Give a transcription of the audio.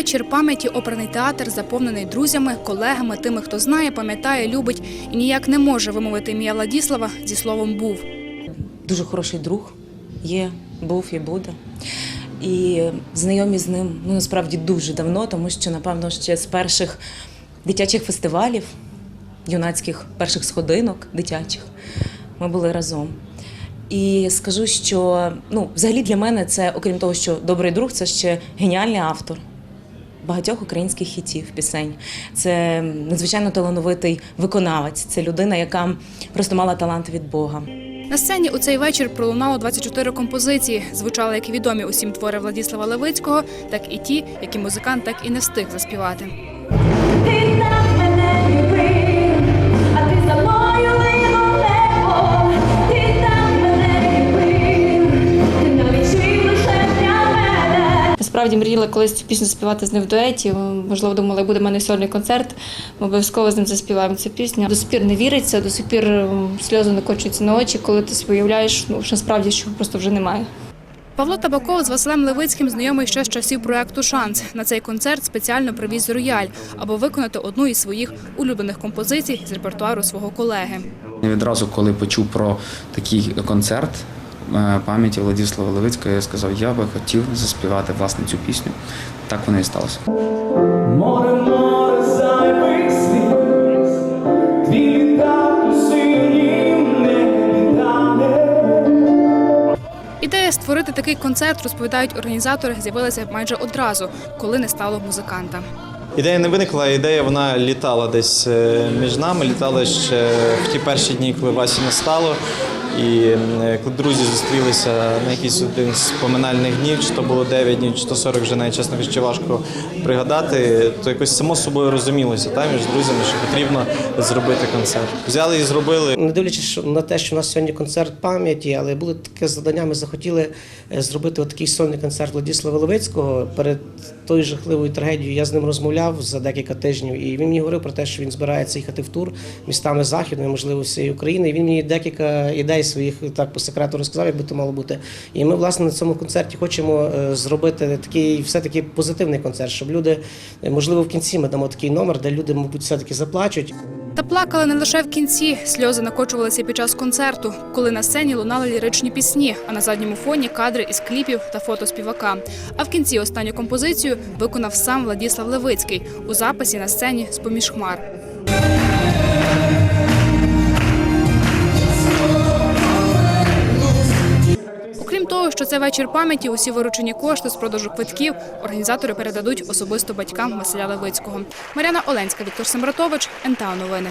вечір пам'яті оперний театр заповнений друзями, колегами, тими, хто знає, пам'ятає, любить і ніяк не може вимовити ім'я Владіслава зі словом був. дуже хороший друг є, був і буде. І знайомі з ним ну, насправді дуже давно, тому що, напевно, ще з перших дитячих фестивалів, юнацьких перших сходинок дитячих, ми були разом. І скажу, що ну, взагалі для мене це, окрім того, що добрий друг, це ще геніальний автор багатьох українських хітів, пісень. Це надзвичайно талановитий виконавець. Це людина, яка просто мала талант від Бога. На сцені у цей вечір пролунало 24 композиції. Звучали як відомі усім твори Владіслава Левицького, так і ті, які музикант так і не встиг заспівати. Мене. Насправді мріяла колись цю пісню співати з ним в дуеті. Можливо, думала, буде в мене сольний концерт. Ми обов'язково з ним заспіваємо цю пісню. До сих пір не віриться, до сих пір сльози накочуються на очі, коли ти уявляєш, ну що насправді що просто вже немає. Павло Табаков з Василем Левицьким знайомий ще з часів проекту Шанс. На цей концерт спеціально привіз рояль, аби виконати одну із своїх улюблених композицій з репертуару свого колеги. Я Відразу, коли почув про такий концерт пам'яті Владислава Левицького, я сказав, я би хотів заспівати власне цю пісню. Так воно і сталося. Море, море зайвих твій літак у синім. Ідея створити такий концерт, розповідають організатори, з'явилася майже одразу, коли не стало музиканта. Ідея не виникла, ідея вона літала десь е, між нами, літала ще в ті перші дні, коли Васі не стало. І е, коли друзі зустрілися на якийсь один з поминальних днів, чи то було 9 днів, чи то 40, вже навіть чесно кажучи, важко пригадати, то якось само собою розумілося та, між друзями, що потрібно зробити концерт. Взяли і зробили. Не дивлячись на те, що у нас сьогодні концерт пам'яті, але було таке завдання. Ми захотіли е, зробити такий сольний концерт Владислава Левицького. Перед тою жахливою трагедією я з ним розмовляв за декілька тижнів, і він мені говорив про те, що він збирається їхати в тур містами західної, можливо, всієї України. І він мені декілька ідей своїх так по секрету розказав, як би то мало бути. І ми, власне, на цьому концерті хочемо е, зробити такий все-таки позитивний концерт, щоб люди, е, можливо, в кінці ми дамо такий номер, де люди, мабуть, все-таки заплачуть. Та плакали не лише в кінці. Сльози накочувалися під час концерту, коли на сцені лунали ліричні пісні, а на задньому фоні кадри із кліпів та фото співака. А в кінці останню композицію виконав сам Владіслав Левицький у записі на сцені з поміж хмар. Що це вечір пам'яті, усі виручені кошти з продажу квитків організатори передадуть особисто батькам Василя Левицького. Мар'яна Оленська, Віктор Семратович, НТА Новини.